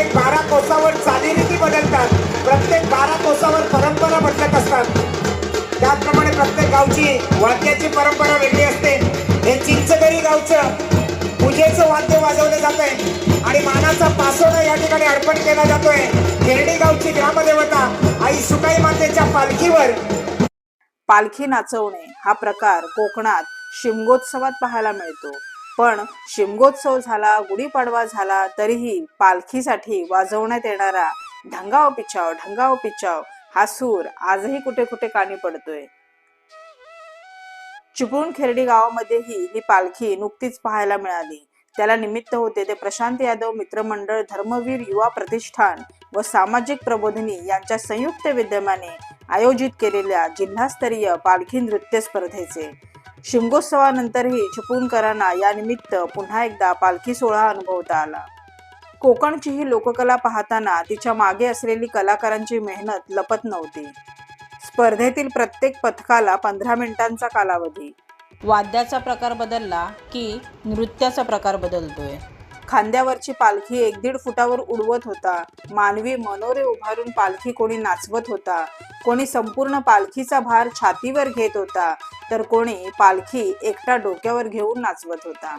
प्रत्येक बारा कोसावर चालीरीती बदलतात. प्रत्येक बारा कोसावर परंपरा बदलत असतात. त्याचप्रमाणे प्रत्येक गावची वाद्याची परंपरा वेगळी असते. हे चिंचगरी गावचं पूजेचं वाद्य वाजवलं जात आहे आणि मानाचा पासोडा या ठिकाणी अर्पण केला जातोय. खेरडी गावची ग्रामदेवता आई सुकाई मातेच्या पालखीवर. पालखी नाचवणे हा प्रकार कोकणात शिमगोत्सवात पाहायला मिळतो. पण शिमगोत्सव झाला गुढीपाडवा झाला तरीही पालखीसाठी वाजवण्यात येणारा ढंगाव पिचाव ढंगाव पिचाव हा सूर आजही कुठे कुठे कानी पडतोय. चिपळूण खेरडी गावामध्येही ही पालखी नुकतीच पाहायला मिळाली. त्याला निमित्त होते ते प्रशांत यादव मित्रमंडळ धर्मवीर युवा प्रतिष्ठान व सामाजिक प्रबोधिनी यांच्या संयुक्त विद्यमाने आयोजित केलेल्या जिल्हास्तरीय पालखी नृत्य स्पर्धेचे. शिमगोत्सवानंतरही चिपळूणकरांना या निमित्त पुन्हा एकदा पालखी सोहळा अनुभवता आला. कोकणची ही लोककला पाहताना तिच्यामागे असलेली कलाकारांची मेहनत लपत नव्हती. स्पर्धेतील प्रत्येक पथकाला पंधरा मिनिटांचा कालावधी. वाद्याचा प्रकार बदलला की नृत्याचा प्रकार बदलतोय? खांद्यावरची पालखी एक दीड फुटावर उडवत होता. मानवी मनोरे उभारून पालखी कोणी नाचवत होता. कोणी संपूर्ण पालखीचा भार छातीवर घेत होता. तर कोणी पालखी एकटा डोक्यावर घेऊन नाचवत होता.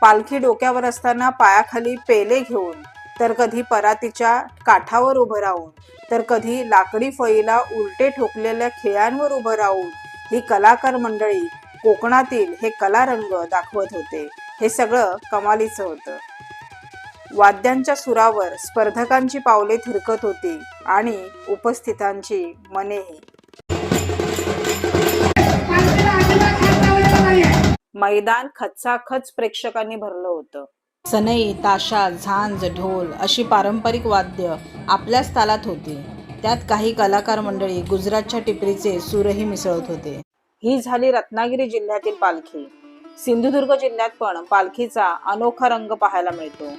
पालखी डोक्यावर असताना पायाखाली पेले घेऊन तर कधी परातीच्या काठावर उभं राहून तर कधी लाकडी फळीला उलटे ठोकलेल्या खिळ्यांवर उभं राहून ही कलाकार मंडळी कोकणातील हे कलारंग दाखवत होते. हे सगळं कमालीचं होतं. वाद्यांच्या सुरावर स्पर्धकांची पावले थिरकत होती आणि उपस्थितांची मनेही. मैदान खचाखच प्रेक्षकांनी भरलं होतं. सनई ताशा झांज ढोल अशी पारंपरिक वाद्य आपल्याच तालात होती. त्यात काही कलाकार मंडळी गुजरातच्या टिपरीचे सूरही मिसळत होते. ही झाली रत्नागिरी जिल्ह्यातील पालखी. सिंधुदुर्ग जिल्ह्यात पण पालखीचा अनोखा रंग पाहायला मिळतो.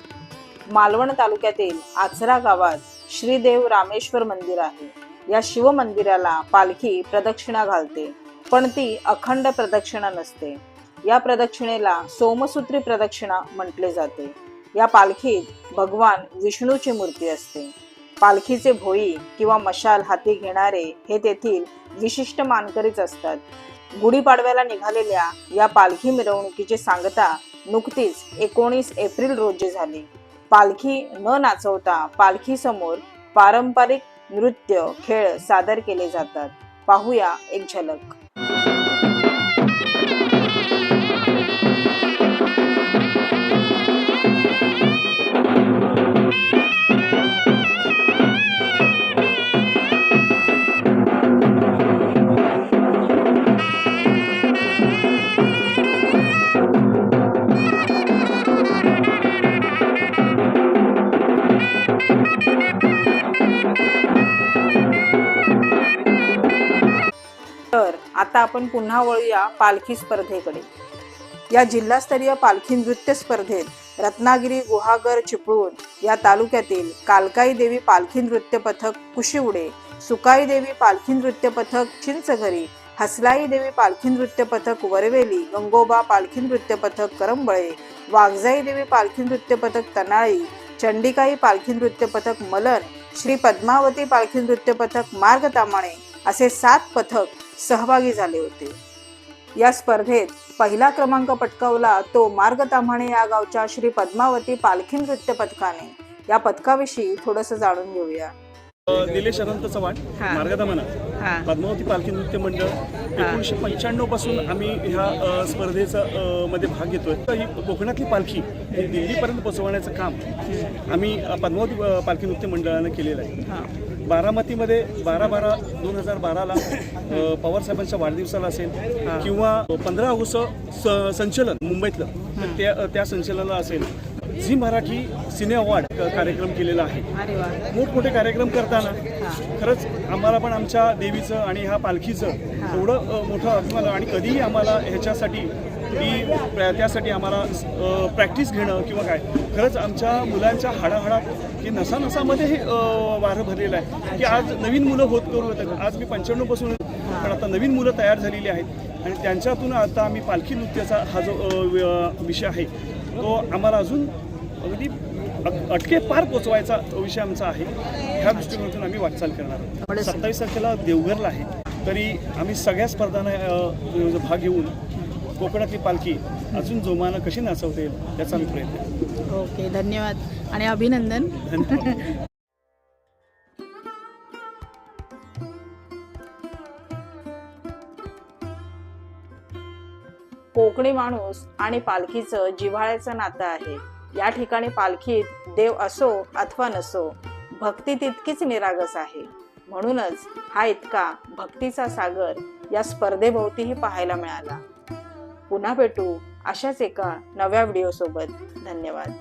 मालवण तालुक्यातील आचरा गावात श्रीदेव रामेश्वर मंदिर आहे. या शिवमंदिराला पालखी प्रदक्षिणा घालते पण ती अखंड प्रदक्षिणा नसते. या प्रदक्षिणेला सोमसूत्री प्रदक्षिणा म्हटले जाते. या पालखीत भगवान विष्णूची मूर्ती असते. पालखीचे भोई किंवा मशाल हाती घेणारे हे तेथील विशिष्ट मानकरीच असतात. गुढीपाडव्याला निघालेल्या या पालखी मिरवणुकीची सांगता नुकतीच एकोणीस एप्रिल रोजी झाली. पालखी न नाचवता पालखीसमोर पारंपरिक नृत्य खेळ सादर केले जातात. पाहूया एक झलक. आपण पुन्हा वळूया पालखी स्पर्धेकडे. या जिल्हास्तरीय पालखी नृत्य स्पर्धेत रत्नागिरी गुहागर चिपळूण या तालुक्यातील कालकाई देवी पालखी नृत्य पथक कुशिवडे सुकाई देवी पालखी नृत्य पथक चिंचघरी हसलाई देवी पालखी नृत्य पथक वरवेली गंगोबा पालखी नृत्य पथक करंबळे वाघजाई देवी पालखी नृत्य पथक तनाळी चंडिकाई पालखी नृत्य पथक मलन श्री पद्मावती पालखी नृत्य पथक मार्ग तामाणे असे सात पथक सहभागी झाले होते. या स्पर्धेत पहिला क्रमांक पटकावला तो मार्ग ताम्हाणे या गावच्या श्री पद्मावती पालखी नृत्य पथकाने. या पथकाविषयी थोडंसं जाणून घेऊया. निलेश अनंत चव्हाण मार्गदमना पद्मावती पालखी नृत्य मंडळ एकोणीसशे पंच्याण्णवपासून आम्ही ह्या स्पर्धेचा मध्ये भाग घेतोय. तर ही कोकणातली पालखी ही दिल्लीपर्यंत पोहोचवण्याचं काम आम्ही पद्मावती पालखी नृत्य मंडळानं केलेलं आहे. बारामतीमध्ये बारा बारा दोन हजार बाराला अ, पवार साहेबांच्या वाढदिवसाला असेल किंवा पंधरा ऑगस्ट संचलन मुंबईतलं तर त्या त्या संचलनाला असेल. झी मराठी सिने अवॉर्ड कार्यक्रम केलेला आहे. मोठमोठे कार्यक्रम करताना खरंच आम्हाला पण आमच्या देवीचं आणि ह्या पालखीचं एवढं मोठं अभिमान आणि कधीही आम्हाला ह्याच्यासाठी की त्यासाठी आम्हाला प्रॅक्टिस घेणं किंवा काय खरंच आमच्या मुलांच्या हाडाहाडात की नसा नसामध्ये हे वारं भरलेलं आहे. की आज नवीन मुलं होत करू येतात. आज मी पंच्याण्णवपासून पण आता नवीन मुलं तयार झालेली आहेत. आणि त्यांच्यातून आता आम्ही पालखी नृत्याचा हा जो विषय आहे तो आम्हाला अजून अगदी अटके पार पोचवायचा विषय आमचा आहे. ह्या दृष्टिकोनातून आम्ही वाटचाल करणार आहोत. सत्तावीस तारखेला देवघरला आहे. तरी आम्ही सगळ्या स्पर्धांना भाग घेऊन कोकणातली पालखी अजून जोमानं कशी नाचवता येईल याचा आम्ही प्रयत्न. ओके धन्यवाद आणि अभिनंदन. धन्यवाद. कोकणी माणूस आणि पालखीचं जिव्हाळ्याचं नातं आहे. या ठिकाणी पालखीत देव असो अथवा नसो भक्ती तितकीच निरागस आहे. म्हणूनच हा इतका भक्तीचा सागर या स्पर्धेभोवतीही पाहायला मिळाला. पुन्हा भेटू अशाच एका नव्या व्हिडिओसोबत. धन्यवाद.